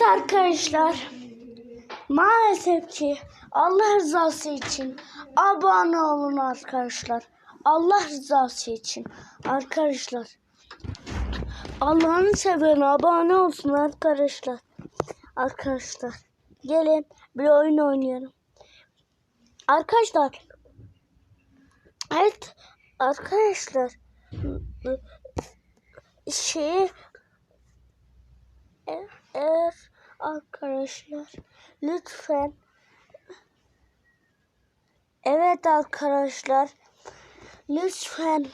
Evet arkadaşlar. Maalesef ki Allah rızası için abone olun arkadaşlar. Allah rızası için arkadaşlar. Allah'ın seven abone olsun arkadaşlar. Arkadaşlar gelin bir oyun oynayalım. Arkadaşlar Evet arkadaşlar şeyi e- eğer arkadaşlar lütfen evet arkadaşlar lütfen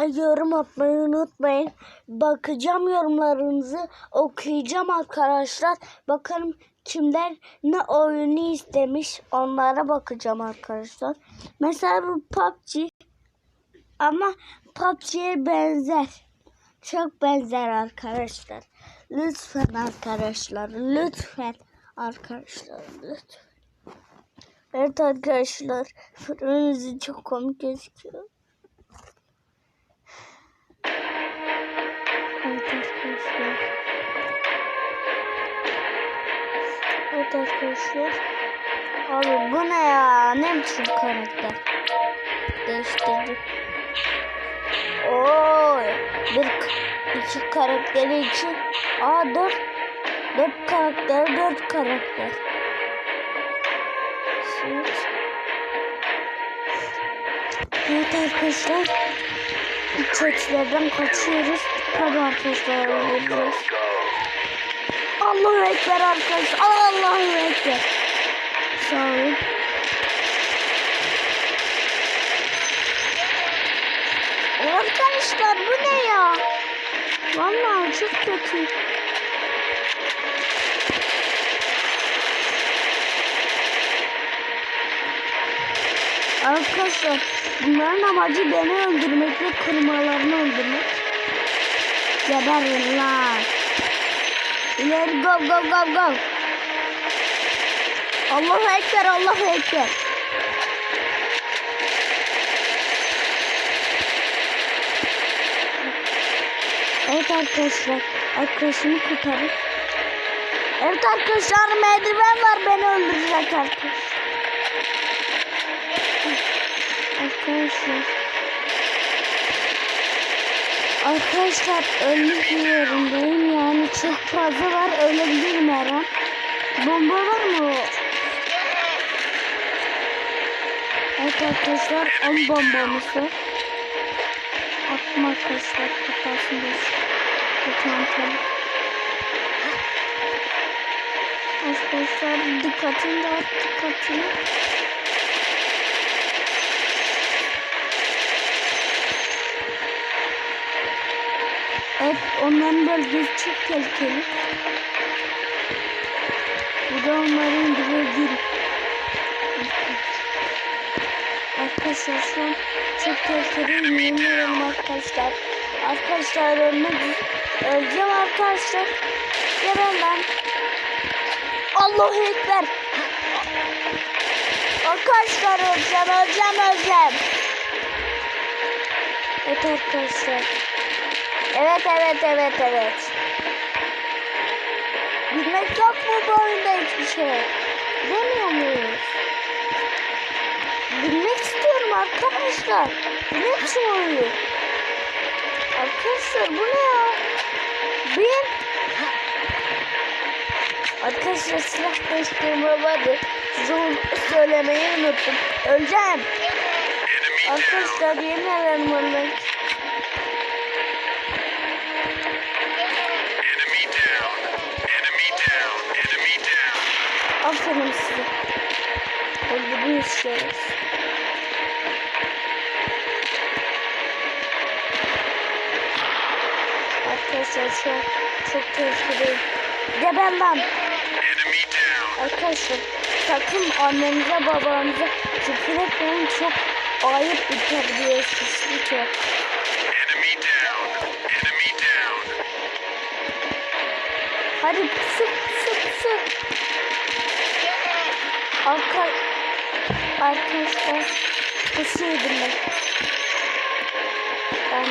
yorum atmayı unutmayın. Bakacağım yorumlarınızı okuyacağım arkadaşlar. Bakalım kimler ne oyunu istemiş onlara bakacağım arkadaşlar. Mesela bu PUBG ama PUBG'ye benzer. Çok benzer arkadaşlar. Lütfen arkadaşlar. Lütfen arkadaşlar. Lütfen. Evet arkadaşlar. Fırınızı çok komik gözüküyor. Evet arkadaşlar. Evet arkadaşlar. Abi bu ne ya? Ne biçim karakter? Değiştirdik. Oo, bir iki karakteri için. Aa dört. Dört karakter, dört karakter. Evet. Evet arkadaşlar. Çöçlerden kaçıyoruz. Tabi arkadaşlar öldürüyoruz. Allahu Ekber arkadaşlar. Allahu Ekber. Sağ olun. Arkadaşlar bu ne ya? Vallahi çok kötü. Arkadaşlar bunların amacı beni öldürmek ve kırmalarını öldürmek. Geberin lan. İleri go go go go. Allahu Ekber Allahu Ekber. Evet arkadaşlar. Arkadaşımı kurtarın. Evet arkadaşlar merdiven var beni öldürecek arkadaşlar. Arkadaşlar. Arkadaşlar ölmek yerindeyim yani çok fazla var ölebilirim her an. Bomba var mı? Evet arkadaşlar 10 bombamız var. Attım arkadaşlar kafasını Tutantalım. Arkadaşlar dikkatini dağıt dikkatini. Evet onların bölgesi çok tehlikeli. Bu da onların gibi Arkadaşlar şu an çok tehlikeli yemin arkadaşlar. Arkadaşlar ölmek öleceğim arkadaşlar. Geber lan. Allahu Ekber. Arkadaşlar öleceğim öleceğim öleceğim. Evet arkadaşlar. Evet evet evet evet. Bilmek yok mu bu oyunda hiçbir şey? Demiyor muyuz? Bilmek istiyorum arkadaşlar. Bu ne biçim oyun? Arkadaşlar bu ne ya? Bir Arkadaşlar silah değiştirme vardı. Size onu söylemeyi unuttum. Öleceğim. Arkadaşlar yemin ederim ölmek. Aferin size. Öldürüyorsunuz. Arkadaşlar şu an çok tehlikeli. Geber lan. Arkadaşlar sakın annenize babanıza küfür etmeyin. Çok ayıp bir terbiyesizlik yok. Hadi sık sık sık. Arka... Arkadaşlar kusuyordum ben. Ben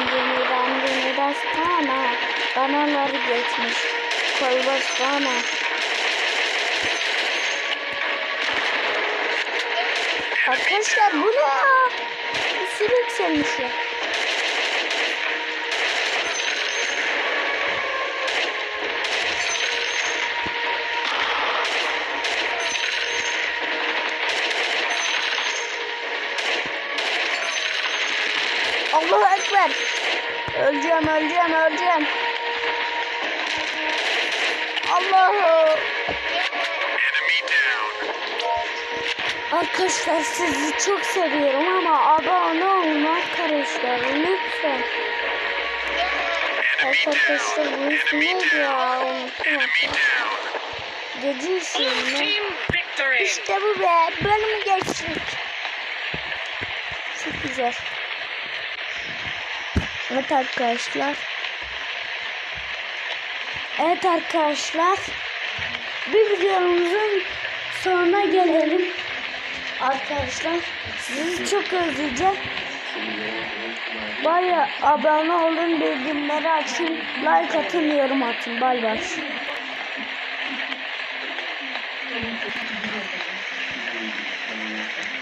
beni rastana. Banaları geçmiş. Kolbaş bana. Arkadaşlar bu ne ya? Bir sürü Allahu Ekber. Öleceğim, öleceğim, öleceğim. Down. Arkadaşlar sizi çok seviyorum ama abone olun arkadaşlar lütfen. Arkadaşlar bu neydi ya? Unuttum. Gece victory! İşte bu be. Bölümü geçtik. Çok güzel. Evet arkadaşlar. Evet arkadaşlar. Bir videomuzun sonuna gelelim. Arkadaşlar sizi çok özleyeceğim. Baya abone olun, bildirimleri açın, like atın, yorum atın. Bay bay.